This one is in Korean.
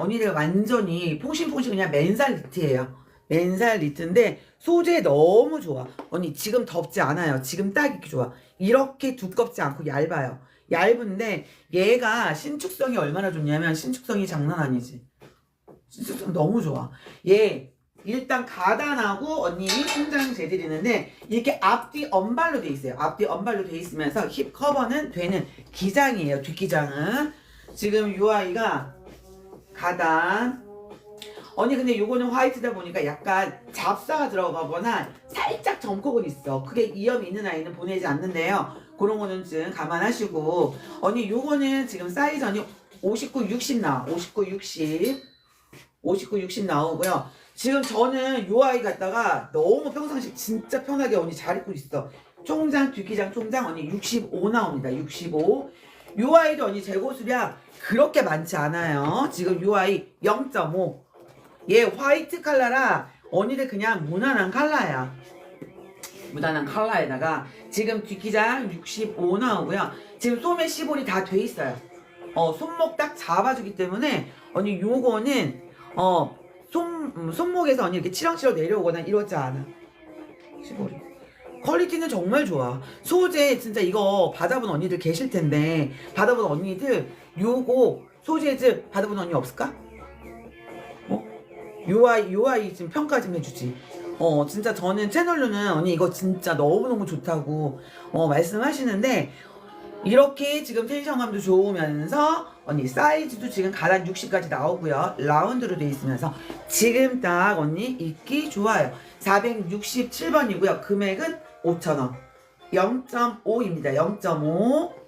언니들 완전히 퐁신퐁신 그냥 맨살 니트예요. 맨살 니트인데 소재 너무 좋아. 언니 지금 덥지 않아요. 지금 딱 이렇게 좋아. 이렇게 두껍지 않고 얇아요. 얇은데 얘가 신축성이 얼마나 좋냐면 신축성이 장난 아니지. 신축성 너무 좋아. 얘 일단 가단하고 언니 통장 재드리는데 이렇게 앞뒤 언발로 돼 있어요. 앞뒤 언발로 돼 있으면서 힙 커버는 되는 기장이에요. 뒷기장은 지금 이 아이가 가단 언니 근데 요거는 화이트다 보니까 약간 잡사가 들어가거나 살짝 점콕은 있어. 그게 이염이 있는 아이는 보내지 않는데요. 그런 거는 좀 감안하시고 언니 요거는 지금 사이즈 언니 59, 60 나와. 59, 60 59, 60 나오고요. 지금 저는 요 아이 갖다가 너무 평상시 진짜 편하게 언니 잘 입고 있어. 총장, 뒷기장 총장 언니 65 나옵니다. 65. 요 아이도 언니 재고 수량 그렇게 많지 않아요. 지금 요 아이 0.5. 얘 화이트 칼라라 언니들 그냥 무난한 칼라야. 무난한 칼라에다가 지금 뒷기장 65 나오고요. 지금 소매 시볼이 다 돼 있어요. 어, 손목 딱 잡아주기 때문에 언니 요거는 어, 손, 음, 손목에서 언니 이렇게 치렁치렁 내려오거나 이러지 않아. 시볼이. 퀄리티는 정말 좋아. 소재 진짜 이거 받아본 언니들 계실 텐데 받아본 언니들 요거 소재들 받아본 언니 없을까? 어? 요 아이 요 아이 지금 평가 좀 해주지. 어 진짜 저는 채널로는 언니 이거 진짜 너무 너무 좋다고 어 말씀하시는데 이렇게 지금 텐션감도 좋으면서 언니 사이즈도 지금 가단 60까지 나오고요 라운드로 돼 있으면서 지금 딱 언니 입기 좋아요 467번이고요 금액은 5,000원. 0.5입니다. 0.5